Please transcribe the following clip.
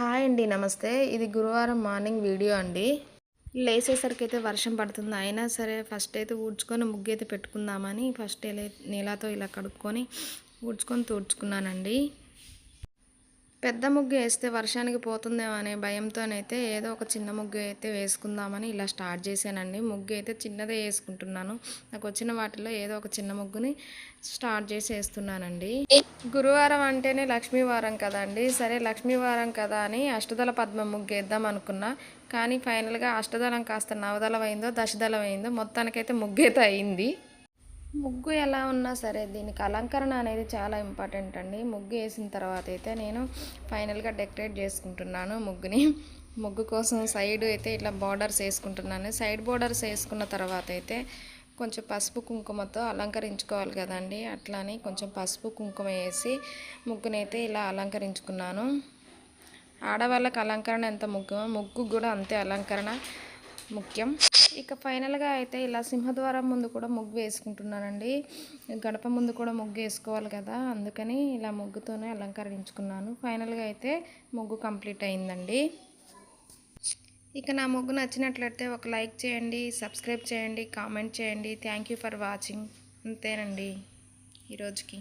Hi అండి నమస్తే. ఇది గురువారం మార్నింగ్ వీడియో అండి. లేచేసరికి అయితే వర్షం పడుతుంది. అయినా సరే ఫస్ట్ అయితే ఊడ్చుకొని ముగ్గు అయితే పెట్టుకుందామని ఫస్ట్ నీళ్ళతో ఇలా కడుక్కొని ఊడ్చుకొని తుడుచుకున్నానండి. పెద్ద ముగ్గు వేస్తే వర్షానికి పోతుందేమో అనే భయంతోనైతే ఏదో ఒక చిన్న ముగ్గు అయితే వేసుకుందామని ఇలా స్టార్ట్ చేశానండి. ముగ్గు అయితే చిన్నదే వేసుకుంటున్నాను. నాకు వచ్చిన వాటిలో ఏదో ఒక చిన్న ముగ్గుని స్టార్ట్ చేసి వేస్తున్నానండి గురువారం అంటేనే లక్ష్మీవారం కదండి. సరే లక్ష్మీవారం కదా అని అష్టదళ పద్మ ముగ్గు వేద్దాం అనుకున్నా. కానీ ఫైనల్గా అష్టదళం కాస్త నవదళం అయిందో దశదళం అయిందో మొత్తానికైతే ముగ్గు అయితే అయింది. ముగ్గు ఎలా ఉన్నా సరే దీనికి అలంకరణ అనేది చాలా ఇంపార్టెంట్ అండి. ముగ్గు వేసిన తర్వాత అయితే నేను ఫైనల్గా డెకరేట్ చేసుకుంటున్నాను ముగ్గుని. ముగ్గు కోసం సైడ్ అయితే ఇట్లా బార్డర్స్ వేసుకుంటున్నాను. సైడ్ బార్డర్స్ వేసుకున్న తర్వాత అయితే కొంచెం పసుపు కుంకుమతో అలంకరించుకోవాలి కదండి. అట్లానే కొంచెం పసుపు కుంకుమ వేసి ముగ్గునైతే ఇలా అలంకరించుకున్నాను. ఆడవాళ్ళకి అలంకరణ ఎంత ముగ్గు? ముగ్గు కూడా అంతే అలంకరణ. ముఖ్యం. ఇక ఫైనల్గా అయితే ఇలా సింహద్వారం ముందు కూడా ముగ్గు వేసుకుంటున్నానండి. గడప ముందు కూడా ముగ్గు వేసుకోవాలి కదా అందుకని ఇలా ముగ్గుతోనే అలంకరించుకున్నాను. ఫైనల్గా అయితే ముగ్గు కంప్లీట్ అయిందండి. ఇక నా ముగ్గు నచ్చినట్లయితే ఒక లైక్ చేయండి సబ్స్క్రైబ్ చేయండి కామెంట్ చేయండి. థ్యాంక్ యూ ఫర్ వాచింగ్ అంతేనండి. ఈరోజుకి